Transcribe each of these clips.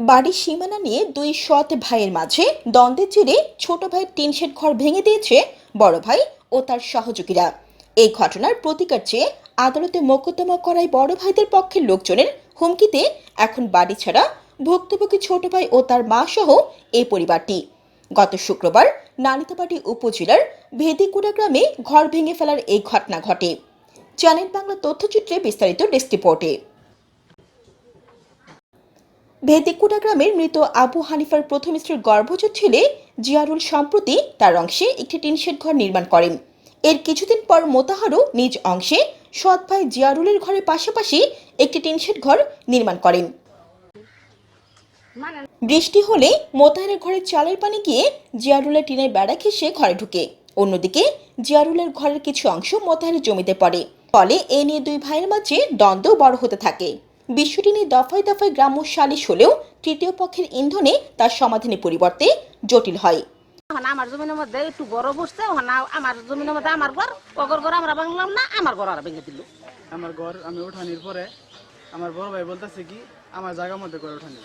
বাড়ির সীমানা নিয়ে দুই সৎ ভাইয়ের মাঝে দ্বন্দ্বের জেরে ছোট ভাইয়ের টিন শেড ঘর ভেঙে দিয়েছে বড় ভাই ও তার সহযোগীরা। এই ঘটনার প্রতিকার চেয়ে আদালতে মোকদ্দমা করায় বড় ভাইদের পক্ষের লোকজনের হুমকিতে এখন বাড়ি ছাড়া ভুক্তভোগী ছোট ভাই ও তার মা সহ এই পরিবারটি। গত শুক্রবার নালিতাবাড়ি উপজেলার ভেদিকুড়া গ্রামে ঘর ভেঙে ফেলার এই ঘটনা ঘটে। চ্যানেল বাংলা তথ্যচিত্রে বিস্তারিত ডেস্ক রিপোর্টে। ভেদিকুড়া গ্রামের মৃত আবু হানিফার প্রথম স্ত্রীর গর্ভজ ছেলে জিয়ারুল সম্প্রতি তার অংশে একটি টিনশেড ঘর নির্মাণ করেন। এর কিছুদিন পর মোতাহারও নিজ অংশে সৎ ভাই জিয়ারুলের ঘরের পাশাপাশি একটি টিনশেড ঘর নির্মাণ করেন। বৃষ্টি হলে মোতাহারের ঘরের চালের পানি গিয়ে জিয়ারুলের টিনের বেড়া ঘেঁষে ঘরে ঢুকে। অন্যদিকে জিয়ারুলের ঘরের কিছু অংশ মোতাহারের জমিতে পড়ে। ফলে এ নিয়ে দুই ভাইয়ের মাঝে দ্বন্দ্ব বড় হতে থাকে। বিষয়টি নিয়ে দফায় দফায় গ্রাম্য সালিশ হলেও তৃতীয় পক্ষের ইন্ধনে তার সমাধানের পরিবর্তে জটিল হয়। আমার জমিনের মধ্যে একটু বড় বসছে আমার জমিনের মধ্যে আমার ঘর ওগর ঘর আমরা ভাঙলাম না আমার ঘর আর ভেঙে দিল। আমার ঘর আমি উঠানির পরে আমার বড় ভাই বলতেছে কি আমার জায়গার মধ্যে ঘর উঠানি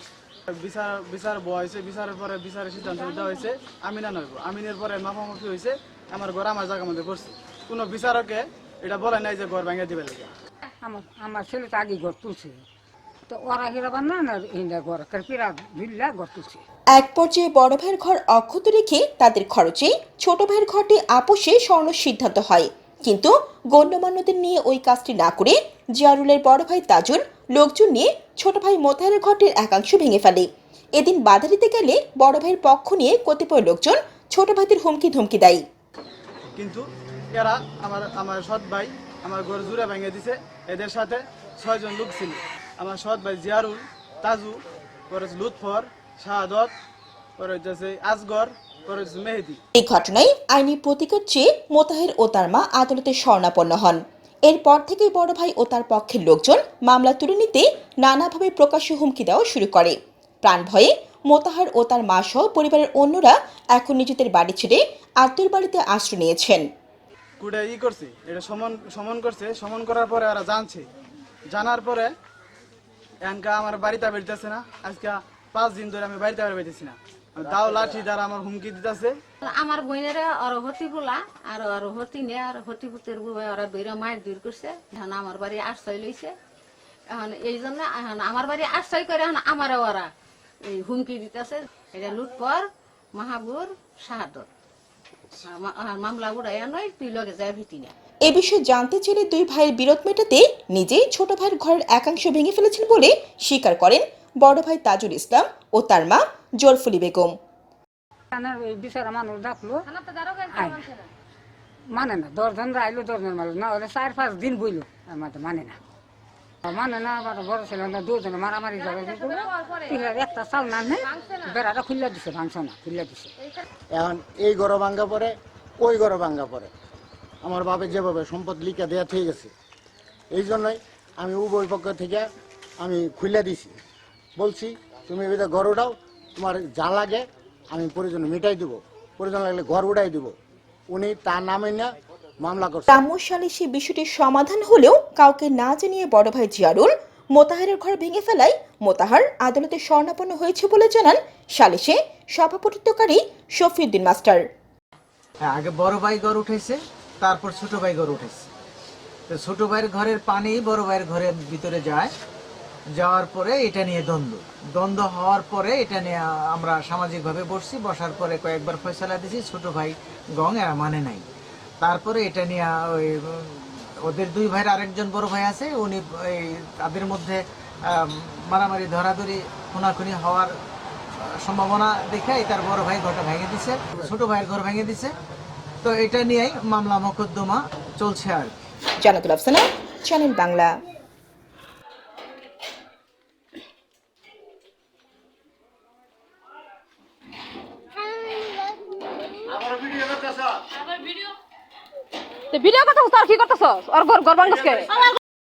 বিচার বিচার বয়সে বিচারের পরে বিচারের সিদ্ধান্ত দেওয়া হয়েছে আমি না নইব আমিনের পরে মাফামাফি হয়েছে আমার ঘর আমার জায়গার মধ্যে করছে কোনো বিচারকে এটা বলে নাই যে ঘর ভেঙে দিবে লেগে। আমার আমার ছেলেটা আগে ঘর তুলছে। তো ওরা হিরাবার না না হিন্দা ঘর কারপিরা ভিল্লা ঘর তুলছে। এক পর্যায়ে বড় ভাইয়ের ঘর অক্ষত রেখে তাদের খরচে ছোট ভাইয়ের ঘরটি আপোষে স্বর্ণ সিদ্ধান্ত হয়। কিন্তু গণ্যমান্যদের নিয়ে ওই কাজটি না করে জিয়ারুলের বড় ভাই তাজুল লোকজন নিয়ে ছোট ভাই মোতাহারের ঘরটির একাংশ ভেঙে ফেলে। এদিন বাধা দিতে গেলে বড় ভাইয়ের পক্ষ নিয়ে কতিপয় লোকজন ছোট ভাইদের হুমকি ধমকি দেয়। কিন্তু এরা আমার আমার সৎ ভাই আমার ঘর জুড়ে ভেঙে দিছে। এদের সাথে ছয়জন লোক ছিল। আমার সৎ ভাই জিয়ারুল তাজু পরে লুৎফর শাহাদত পরে হচ্ছে আসগর এই ঘটনায় আইনি প্রতিকার চেয়ে মোতাহের ও তার মা আদালতে শরণাপন্ন হন। এরপর থেকেই বড় ভাই ও তার পক্ষের লোকজন মামলা তুলে নিতে নানাভাবে প্রকাশ্য হুমকি দেওয়া শুরু করে। প্রাণ ভয়ে মোতাহার ও তার মা সহ পরিবারের অন্যরা এখন নিজেদের বাড়ি ছেড়ে আত্মীয় বাড়িতে আশ্রয় নিয়েছেন। কুড়ে ই করছে এটা সমন সমন করছে সমন করার পরে ওরা জানছে। জানার পরে এনকা আমার বাড়িতে বেরতেছে না। আজকে পাঁচ দিন ধরে আমি বাড়িতে বেরোতেছি না। দাও লাঠি দ্বারা আমার হুমকি দিতেছে। আমার বোনের আর হতি বলা আর আর হতি নে আর হতি পুতের ওরা বেরো মায়ের দূর করছে। এখন আমার বাড়ি আশ্রয় লইছে। এখন এই জন্য এখন আমার বাড়ি আশ্রয় করে এখন আমারও ওরা এই হুমকি দিতেছে। এটা লুটপর, মাহাবুর, শাহাদত। মামলা উড়াইয়া নয়, তুই লগে যায় না এ বিষয়ে জানতে চাইলে দুই ভাইয়ের বিরোধ মেটাতে নিজেই ছোট ভাইয়ের ঘরের একাংশ ভেঙে ফেলেছেন বলে স্বীকার করেন বড় ভাই তাজুল ইসলাম ও তার মা জোরফুলি বেগম। মানে না দশজন আইলো দশজন মারলো। না ওরা চার পাঁচ দিন বইলো। আমাদের মানে না। মানে না আমার বড় ছেলে না দুজনে মারামারি একটা চাল না নেই বেড়াটা খুললে দিছে ভাঙছে না খুললে দিছে। এখন এই গড় ভাঙ্গা পরে ওই গড় ভাঙ্গা পরে। আমার বাপের যেভাবে সম্পদ লিখে দেওয়া ঠিক আছে এই জন্যই আমি উভয় পক্ষ থেকে আমি খুলে দিছি। বলছি তুমি এবার ঘর উঠাও তোমার যা লাগে আমি প্রয়োজন মিটাই দেবো প্রয়োজন লাগলে ঘর উঠাই দেবো। উনি তার নামে না মামলা করছে। গ্রাম্য সালিশি বিষয়টির সমাধান হলেও কাউকে না জানিয়ে বড় ভাই জিয়ারুল মোতাহারের ঘর ভেঙে ফেলায় মোতাহার আদালতে স্বর্ণাপন্ন হয়েছে বলে জানান সালিশে সভাপতিত্বকারী শফিউদ্দিন মাস্টার। হ্যাঁ, আগে বড় ভাই ঘর উঠেছে তারপর ছোট ভাই ঘর উঠেছে। তো ছোট ভাইয়ের ঘরের পানি বড় ভাইয়ের ঘরের ভিতরে যায়। যাওয়ার পরে এটা নিয়ে দ্বন্দ্ব। দ্বন্দ্ব হওয়ার পরে এটা নিয়ে আমরা সামাজিকভাবে বসছি। বসার পরে কয়েকবার ফয়সলা দিয়েছি, ছোট ভাই গং এরা মানে নাই। তারপরে এটা নিয়ে ওই, ওদের দুই ভাইয়ের আরেকজন বড় ভাই আছে, উনি এই তাদের মধ্যে মারামারি, ধরাধরি, খুনাখুনি হওয়ার সম্ভাবনা দেখে তার বড় ভাই ঘরটা ভেঙে দিছে। ছোট ভাইয়ের ঘর ভেঙে দিছে। তো এটা নিয়েই মামলা মকদ্দমা চলছে আর কি। জানাতুল আফসানা চ্যানেল বাংলা। ভিডিও কথা তোর কি করতেছ? আর গর গর বাঙ্গসকে